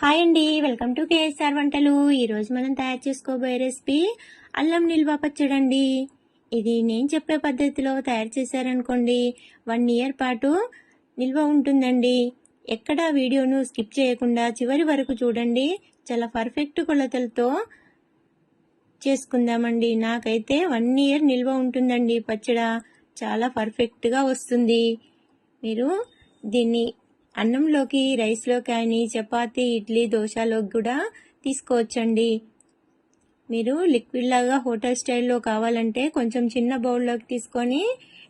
Hi అండి welcome to KSR వంటలు. ఈరోజు మనం తయారు చేసుకోబోయే రెసిపీ అల్లం నిల్వ పచ్చడండి. ఇది నేను చెప్పే పద్ధతిలో తయారు చేశారనుకోండి వన్ ఇయర్ పాటు నిల్వ ఉంటుందండి. ఎక్కడ వీడియోను స్కిప్ చేయకుండా చివరి వరకు చూడండి. చాలా పర్ఫెక్ట్ కొలతలతో చేసుకుందామండి. నాకైతే వన్ ఇయర్ నిల్వ ఉంటుందండి పచ్చడ. చాలా పర్ఫెక్ట్గా వస్తుంది. మీరు దీన్ని అన్నంలోకి రైస్లో కానీ చపాతి ఇడ్లీ దోశలోకి కూడా తీసుకోవచ్చండి. మీరు లిక్విడ్ లాగా హోటల్ స్టైల్లో కావాలంటే కొంచెం చిన్న బౌల్లోకి తీసుకొని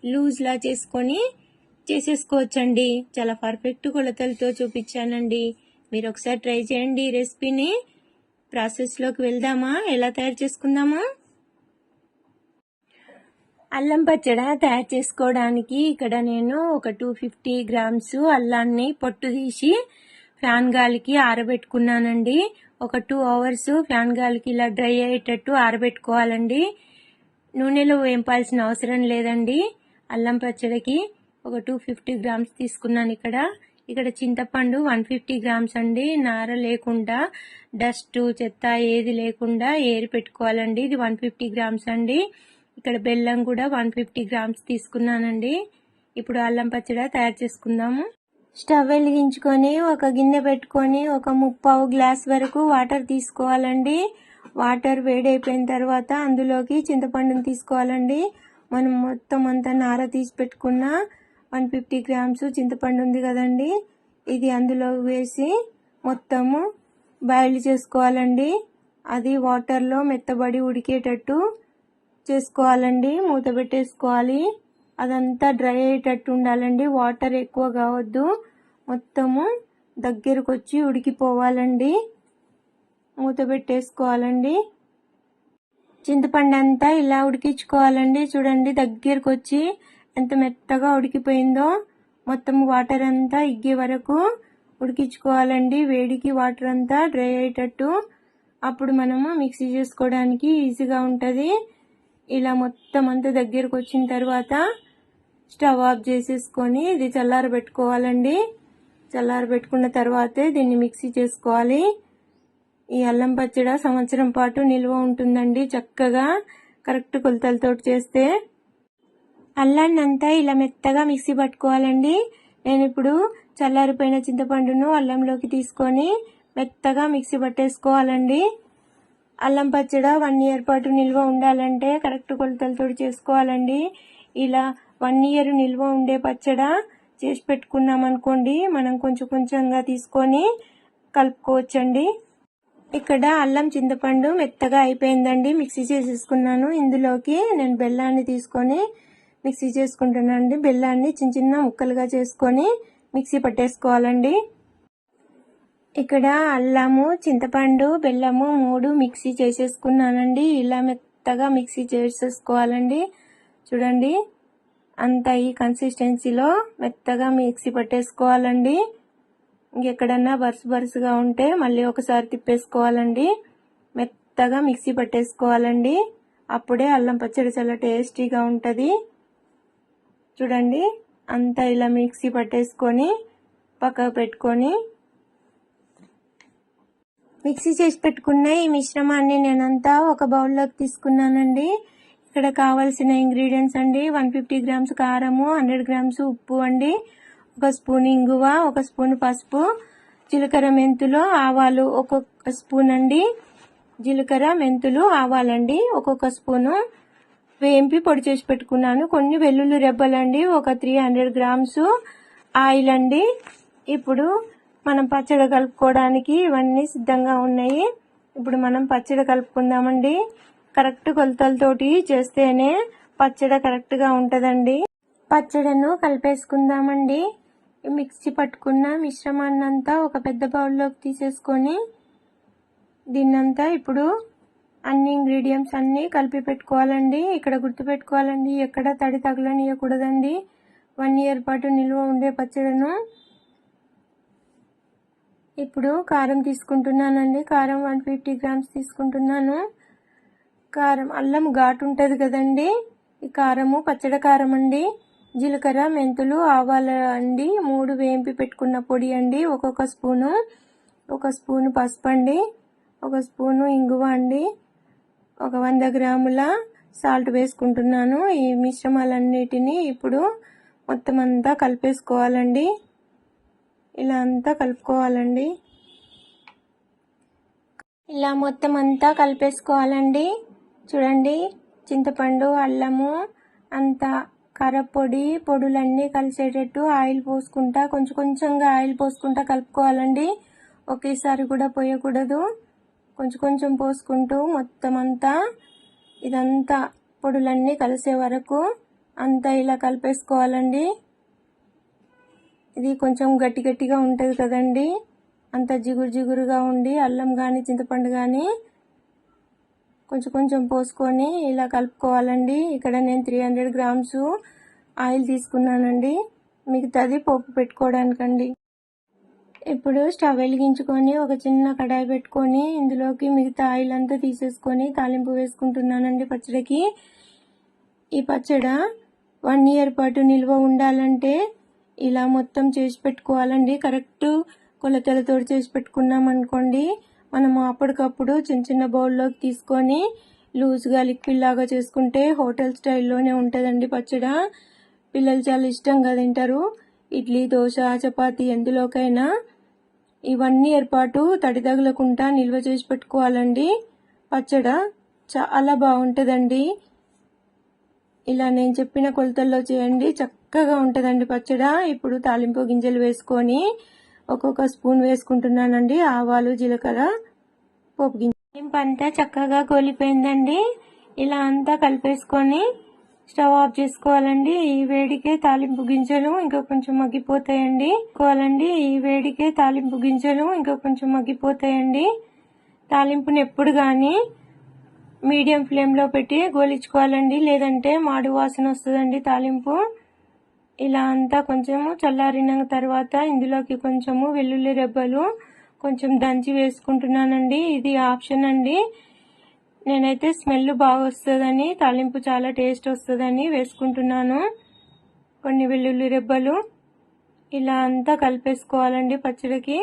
లూజ్లా చేసుకొని చేసేసుకోవచ్చండి. చాలా పర్ఫెక్ట్ కొలతలతో చూపించానండి. మీరు ఒకసారి ట్రై చేయండి ఈ రెసిపీని. ప్రాసెస్లోకి వెళ్దామా? ఎలా తయారు చేసుకుందామా? అల్లం పచ్చడ తయారు చేసుకోవడానికి ఇక్కడ నేను ఒక టూ ఫిఫ్టీ గ్రామ్స్ అల్లాన్ని పొట్టు తీసి ఫ్యాన్ గాలికి ఆరబెట్టుకున్నానండి. ఒక టూ అవర్స్ ఫ్యాన్ గాలికి ఇలా డ్రై అయ్యేటట్టు ఆరబెట్టుకోవాలండి. నూనెలో వేంపాల్సిన అవసరం లేదండి అల్లం పచ్చడికి. ఒక టూ ఫిఫ్టీ గ్రామ్స్ తీసుకున్నాను ఇక్కడ. ఇక్కడ చింతపండు వన్ ఫిఫ్టీ గ్రామ్స్ అండి. నార లేకుండా డస్ట్ చెత్త ఏది లేకుండా ఏరి పెట్టుకోవాలండి. ఇది వన్ ఫిఫ్టీ గ్రామ్స్ అండి. ఇక్కడ బెల్లం కూడా వన్ ఫిఫ్టీ గ్రామ్స్ తీసుకున్నానండి. ఇప్పుడు అల్లం పచ్చడి తయారు చేసుకుందాము. స్టవ్ వెలిగించుకొని ఒక గిన్నె పెట్టుకొని ఒక ముప్పావు గ్లాస్ వరకు వాటర్ తీసుకోవాలండి. వాటర్ వేడైపోయిన తర్వాత అందులోకి చింతపండుని తీసుకోవాలండి. మనం మొత్తం అంతా నార తీసి పెట్టుకున్న వన్ ఫిఫ్టీ గ్రామ్స్ చింతపండు ఉంది కదండి. ఇది అందులో వేసి మొత్తము బాయిల్ చేసుకోవాలండి. అది వాటర్లో మెత్తబడి ఉడికేటట్టు చేసుకోవాలండి మూత పెట్టేసుకోవాలి. అదంతా డ్రై అయ్యేటట్టు ఉండాలండి. వాటర్ ఎక్కువ కావద్దు. మొత్తము దగ్గరకు వచ్చి ఉడికిపోవాలండి. మూత పెట్టేసుకోవాలండి. చింతపండు అంతా ఇలా ఉడికించుకోవాలండి. చూడండి దగ్గరకు వచ్చి ఎంత మెత్తగా ఉడికిపోయిందో. మొత్తం వాటర్ అంతా ఇగ్గే వరకు ఉడికించుకోవాలండి. వేడికి వాటర్ అంతా డ్రై అయ్యేటట్టు. అప్పుడు మనము మిక్సీ చేసుకోవడానికి ఈజీగా ఉంటుంది. ఇలా మొత్తం అంతా దగ్గరకు వచ్చిన తర్వాత స్టవ్ ఆఫ్ చేసేసుకొని ఇది చల్లారబెట్టుకోవాలండి చల్లారబెట్టుకున్న తర్వాతే దీన్ని మిక్సీ చేసుకోవాలి. ఈ అల్లం పచ్చడ సంవత్సరం పాటు నిల్వ ఉంటుందండి చక్కగా కరెక్ట్ కొలతలతో చేస్తే. అల్లాన్ని అంతా ఇలా మెత్తగా మిక్సీ పట్టుకోవాలండి. నేను ఇప్పుడు చల్లారిపోయిన చింతపండును అల్లంలోకి తీసుకొని మెత్తగా మిక్సీ పట్టేసుకోవాలండి. అల్లం పచ్చడ వన్ ఇయర్ పాటు నిల్వ ఉండాలంటే కరెక్ట్ కొలతలతో చేసుకోవాలండి. ఇలా వన్ ఇయర్ నిల్వ ఉండే పచ్చడ చేసి పెట్టుకున్నాం అనుకోండి మనం కొంచెం కొంచెంగా తీసుకొని కలుపుకోవచ్చండి. ఇక్కడ అల్లం చింతపండు మెత్తగా అయిపోయిందండి మిక్సీ చేసేసుకున్నాను. ఇందులోకి నేను బెల్లాన్ని తీసుకొని మిక్సీ చేసుకుంటున్నాను బెల్లాన్ని చిన్న చిన్న ముక్కలుగా చేసుకొని మిక్సీ పట్టేసుకోవాలండి. ఇక్కడ అల్లము చింతపండు బెల్లము మూడు మిక్సీ చేసేసుకున్నానండి. ఇలా మెత్తగా మిక్సీ చేసేసుకోవాలండి. చూడండి. అంత ఈ కన్సిస్టెన్సీలో మెత్తగా మిక్సీ పట్టేసుకోవాలండి. ఇంకెక్కడన్నా బరుసు బరుసుగా ఉంటే మళ్ళీ ఒకసారి తిప్పేసుకోవాలండి. మెత్తగా మిక్సీ పట్టేసుకోవాలండి. అప్పుడే అల్లం పచ్చడి చాలా టేస్టీగా ఉంటుంది. చూడండి. అంతా ఇలా మిక్సీ పట్టేసుకొని పక్కకు పెట్టుకొని మిక్సీ చేసి పెట్టుకున్న ఈ మిశ్రమాన్ని నేనంతా ఒక బౌల్లోకి తీసుకున్నానండి. ఇక్కడ కావాల్సిన ఇంగ్రీడియంట్స్ అండి వన్ ఫిఫ్టీ గ్రామ్స్ కారము హండ్రెడ్ గ్రామ్స్ ఉప్పు అండి ఒక స్పూన్ ఇంగువ ఒక స్పూన్ పసుపు జీలకర్ర మెంతులు ఆవాలు ఒక్కొక్క స్పూన్ అండి. జీలకర్ర మెంతులు ఆవాలండి ఒక్కొక్క స్పూను. వేంపి పొడి చేసి పెట్టుకున్నాను. కొన్ని వెల్లుల్లి రెబ్బలండి ఒక త్రీ హండ్రెడ్ గ్రామ్స్ ఆయిల్ అండి. ఇప్పుడు మనం పచ్చడి కలుపుకోవడానికి ఇవన్నీ సిద్ధంగా ఉన్నాయి. ఇప్పుడు మనం పచ్చడి కలుపుకుందామండి. కరెక్ట్ కొలతలతోటి చేస్తేనే పచ్చడి కరెక్ట్గా ఉంటుందండి. పచ్చడిను కలిపేసుకుందామండి. మిక్సీ పట్టుకున్న మిశ్రమాన్ని అంతా ఒక పెద్ద బౌల్లోకి తీసేసుకొని దీన్నంతా ఇప్పుడు అన్ని ఇంగ్రీడియంట్స్ అన్నీ కలిపి పెట్టుకోవాలండి. ఇక్కడ గుర్తుపెట్టుకోవాలండి ఎక్కడ తడి తగలనియకూడదండి. వన్ ఇయర్ పాటు నిల్వ ఉండే పచ్చడిను ఇప్పుడు కారం తీసుకుంటున్నానండి. కారం వన్ ఫిఫ్టీ గ్రామ్స్ తీసుకుంటున్నాను. కారం అల్లం ఘాటు ఉంటుంది కదండి. ఈ కారము పచ్చడి కారం అండి. జీలకర్ర మెంతులు ఆవాల అండి. మూడు వేంపి పెట్టుకున్న పొడి అండి. ఒక్కొక్క స్పూను. ఒక స్పూను పసుపు అండి. ఒక స్పూను ఇంగువ అండి. ఒక వంద గ్రాముల సాల్ట్ వేసుకుంటున్నాను. ఈ మిశ్రమాలన్నిటినీ ఇప్పుడు మొత్తం అంతా కలిపేసుకోవాలండి. ఇలా అంతా కలుపుకోవాలండి. ఇలా మొత్తం అంతా కలిపేసుకోవాలండి. చూడండి చింతపండు అల్లము అంతా కారపొడి పొడులన్నీ కలిసేటట్టు ఆయిల్ పోసుకుంటా కొంచెం కొంచెంగా ఆయిల్ పోసుకుంటా కలుపుకోవాలండి. ఒకేసారి కూడా పోయకూడదు. కొంచెం కొంచెం పోసుకుంటూ మొత్తం అంతా ఇదంతా పొడులన్నీ కలిసే వరకు అంతా ఇలా కలిపేసుకోవాలండి. ఇది కొంచెం గట్టి గట్టిగా ఉంటుంది కదండి. అంత జిగురు జిగురుగా ఉండి అల్లం కానీ చింతపండు కానీ కొంచెం కొంచెం పోసుకొని ఇలా కలుపుకోవాలండి. ఇక్కడ నేను త్రీ హండ్రెడ్ గ్రామ్స్ ఆయిల్ తీసుకున్నానండి. మిగతాది పోపు పెట్టుకోవడానికండి. ఇప్పుడు స్టవ్ వెలిగించుకొని ఒక చిన్న కడాయి పెట్టుకొని ఇందులోకి మిగతా ఆయిల్ అంతా తీసేసుకొని తాలింపు వేసుకుంటున్నానండి పచ్చడికి. ఈ పచ్చడ వన్ ఇయర్ పాటు నిల్వ ఉండాలంటే ఇలా మొత్తం చేసి పెట్టుకోవాలండి. కరెక్ట్ కొలతలతో చేసి పెట్టుకున్నాం అనుకోండి. మనము అప్పటికప్పుడు చిన్న చిన్న బౌల్లోకి తీసుకొని లూజ్గా లిక్విడ్ లాగా చేసుకుంటే హోటల్ స్టైల్లోనే ఉంటుందండి పచ్చడ. పిల్లలు చాలా ఇష్టంగా తింటారు. ఇడ్లీ దోశ చపాతీ ఎందులోకైనా ఇవన్నీ ఏర్పాటు తడి తగలకుండా నిల్వ చేసి పెట్టుకోవాలండి. పచ్చడ చాలా బాగుంటుందండి. ఇలా నేను చెప్పిన కొలతల్లో చేయండి. చక్క చక్కగా ఉంటుందండి పచ్చడ. ఇప్పుడు తాలింపు గింజలు వేసుకొని ఒక్కొక్క స్పూన్ వేసుకుంటున్నానండి. ఆవాలు జీలకర్ర పోపు గింజ. తాలింపు అంతా చక్కగా కోలిపోయిందండి. ఇలా అంతా కలిపేసుకొని స్టవ్ ఆఫ్ చేసుకోవాలండి. ఈ వేడికే తాలింపు గింజలు ఇంకా కొంచెం మగ్గిపోతాయండి. కోవాలండి ఈ వేడికే తాలింపు గింజలు ఇంకా కొంచెం మగ్గిపోతాయండి. తాలింపుని ఎప్పుడు కానీ మీడియం ఫ్లేమ్లో పెట్టి గోలించుకోవాలండి. లేదంటే మాడు వాసన వస్తుందండి తాలింపు. ఇలా అంతా కొంచెము చల్లారిన తర్వాత ఇందులోకి కొంచెము వెల్లుల్లి రెబ్బలు కొంచెం దంచి వేసుకుంటున్నానండి. ఇది ఆప్షన్ అండి. నేనైతే స్మెల్ బాగా వస్తుందని తాలింపు చాలా టేస్ట్ వస్తుందని వేసుకుంటున్నాను. కొన్ని వెల్లుల్లి రెబ్బలు ఇలా అంతా కలిపేసుకోవాలండి పచ్చడికి.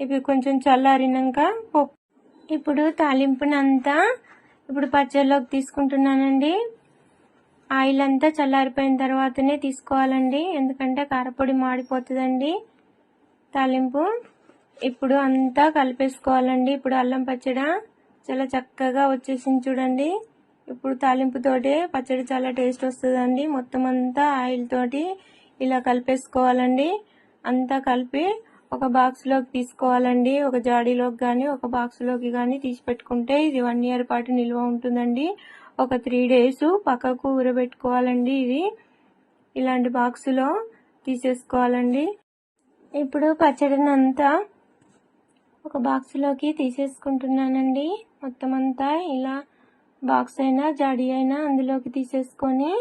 ఇవి కొంచెం చల్లారినాక పప్పు. ఇప్పుడు తాలింపునంతా ఇప్పుడు పచ్చడిలోకి తీసుకుంటున్నానండి. ఆయిల్ అంతా చల్లారిపోయిన తర్వాతనే తీసుకోవాలండి. ఎందుకంటే కారపొడి మాడిపోతుందండి. తాలింపు ఇప్పుడు అంతా కలిపేసుకోవాలండి. ఇప్పుడు అల్లం పచ్చడి చాలా చక్కగా వచ్చేసింది చూడండి. ఇప్పుడు తాలింపుతోటి పచ్చడి చాలా టేస్ట్ వస్తుందండి. మొత్తం అంతా ఆయిల్ తోటి ఇలా కలిపేసుకోవాలండి. అంతా కలిపి ఒక బాక్స్లోకి తీసుకోవాలండి. ఒక జాడీలోకి కానీ ఒక బాక్స్లోకి కానీ తీసి పెట్టుకుంటే ఇది వన్ ఇయర్ పాటు నిల్వ ఉంటుందండి. ఒక త్రీ డేస్ పక్కకు ఊరబెట్టుకోవాలండి ఇది ఇలాంటి బాక్సులో తీసేసుకోవాలండి. ఇప్పుడు పచ్చడిని అంతా ఒక బాక్స్లోకి తీసేసుకుంటున్నానండి. మొత్తం అంతా ఇలా బాక్స్ అయినా జాడీ అయినా అందులోకి తీసేసుకొని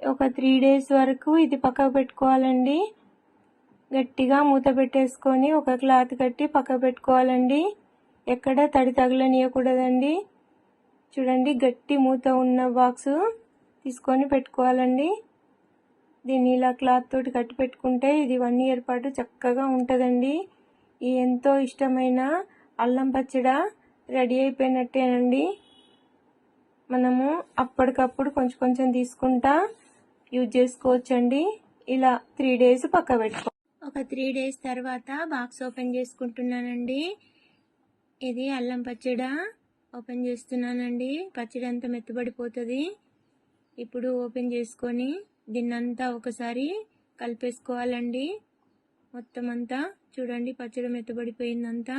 ఒక త్రీ డేస్ వరకు ఇది పక్కకు పెట్టుకోవాలండి. గట్టిగా మూత పెట్టేసుకొని ఒక క్లాత్ కట్టి పక్క పెట్టుకోవాలండి. ఎక్కడ తడి తగలనియకూడదండి. చూడండి గట్టి మూత ఉన్న బాక్స్ తీసుకొని పెట్టుకోవాలండి. దీన్ని ఇలా క్లాత్ తోటి కట్టి పెట్టుకుంటే ఇది వన్ ఇయర్ పాటు చక్కగా ఉంటుందండి. ఈ ఎంతో ఇష్టమైన అల్లం పచ్చడ రెడీ అయిపోయినట్టేనండి. మనము అప్పటికప్పుడు కొంచెం కొంచెం తీసుకుంటా యూజ్ చేసుకోవచ్చండి. ఇలా త్రీ డేస్ పక్క పెట్టుకో ఒక త్రీ డేస్ తర్వాత బాక్స్ ఓపెన్ చేసుకుంటున్నానండి. ఇది అల్లం పచ్చడ. ఓపెన్ చేస్తున్నానండి. పచ్చడి అంతా మెత్తబడిపోతుంది. ఇప్పుడు ఓపెన్ చేసుకొని దీన్నంతా ఒకసారి కలిపేసుకోవాలండి. మొత్తం అంతా చూడండి పచ్చడి మెత్తబడిపోయిందంతా.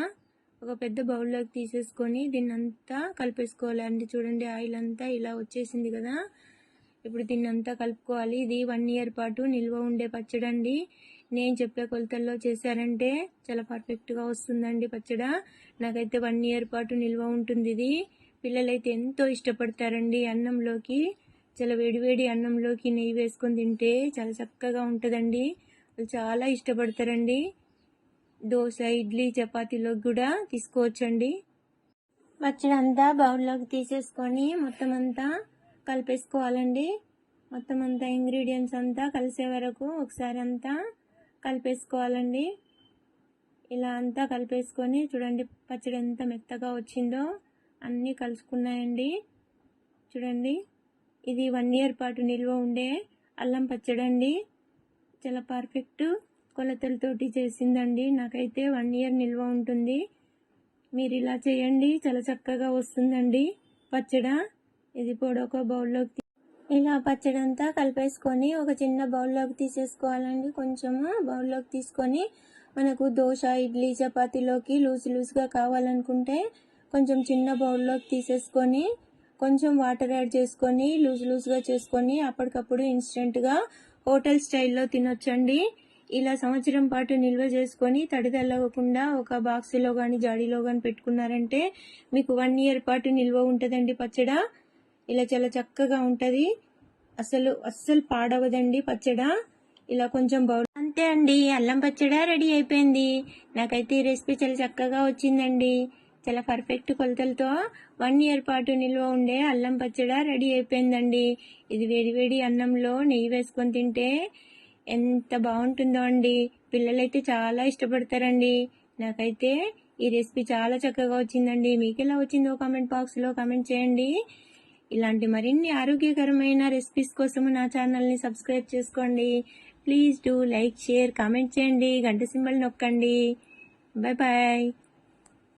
ఒక పెద్ద బౌల్లోకి తీసేసుకొని దీన్నంతా కలిపేసుకోవాలండి. చూడండి ఆయిల్ అంతా ఇలా వచ్చేసింది కదా. ఇప్పుడు దీన్నంతా కలుపుకోవాలి. ఇది వన్ ఇయర్ పాటు నిల్వ ఉండే పచ్చడి అండి నేను చెప్పే కొలతల్లో చేశారంటే చాలా పర్ఫెక్ట్గా వస్తుందండి పచ్చడ. నాకైతే వన్ ఇయర్ పాటు నిల్వ ఉంటుంది ఇది. పిల్లలైతే ఎంతో ఇష్టపడతారండి అన్నంలోకి. చాలా వేడివేడి అన్నంలోకి నెయ్యి వేసుకొని తింటే చాలా చక్కగా ఉంటుందండి. వాళ్ళు చాలా ఇష్టపడతారండి. దోశ ఇడ్లీ చపాతీలోకి కూడా తీసుకోవచ్చండి. పచ్చడి అంతా బౌల్లోకి తీసేసుకొని మొత్తం అంతా కలిపేసుకోవాలండి. మొత్తం అంతా ఇంగ్రీడియంట్స్ అంతా కలిసే వరకు ఒకసారి అంతా కలిపేసుకోవాలండి. ఇలా అంతా కలిపేసుకొని చూడండి పచ్చడి ఎంత మెత్తగా వచ్చిందో అన్నీ కలుసుకున్నాయండి. చూడండి ఇది వన్ ఇయర్ పాటు నిల్వ ఉండే అల్లం పచ్చడి అండి. చాలా పర్ఫెక్ట్ కొలతలతోటి చేసిందండి. నాకైతే వన్ ఇయర్ నిల్వ ఉంటుంది. మీరు ఇలా చేయండి చాలా చక్కగా వస్తుందండి పచ్చడి. ఇది పొడి ఒక బౌల్లోకి ఇలా పచ్చడి అంతా కలిపేసుకొని ఒక చిన్న బౌల్లోకి తీసేసుకోవాలండి. కొంచెము బౌల్లోకి తీసుకొని మనకు దోశ ఇడ్లీ చపాతీలోకి లూజ్ లూజ్గా కావాలనుకుంటే కొంచెం చిన్న బౌల్లోకి తీసేసుకొని కొంచెం వాటర్ యాడ్ చేసుకొని లూజ్ లూజ్గా చేసుకొని అప్పటికప్పుడు ఇన్స్టెంట్గా హోటల్ స్టైల్లో తినొచ్చండి. ఇలా సంవత్సరం పాటు నిల్వ చేసుకొని తడి ఒక బాక్సులో కానీ జాడీలో కానీ పెట్టుకున్నారంటే మీకు వన్ ఇయర్ పాటు నిల్వ ఉంటుందండి పచ్చడా. ఇలా చాలా చక్కగా ఉంటది. అసలు అస్సలు పాడవదండి పచ్చడ. ఇలా కొంచెం బౌల్ అంతే అండి. అల్లం పచ్చడ రెడీ అయిపోయింది. నాకైతే ఈ రెసిపీ చాలా చక్కగా వచ్చిందండి. చాలా పర్ఫెక్ట్ కొలతలతో వన్ ఇయర్ పాటు నిల్వ ఉండే అల్లం పచ్చడ రెడీ అయిపోయిందండి. ఇది వేడి వేడి అన్నంలో నెయ్యి వేసుకొని తింటే ఎంత బాగుంటుందో అండి. పిల్లలైతే చాలా ఇష్టపడతారండి. నాకైతే ఈ రెసిపీ చాలా చక్కగా వచ్చిందండి. మీకు ఎలా వచ్చిందో కామెంట్ బాక్స్లో కామెంట్ చేయండి. ఇలాంటి మరిన్ని ఆరోగ్యకరమైన రెసిపీస్ కోసం నా ఛానల్ని సబ్స్క్రైబ్ చేసుకోండి. Please do like share comment చేయండి. గంట సింబల్ నొక్కండి. Bye bye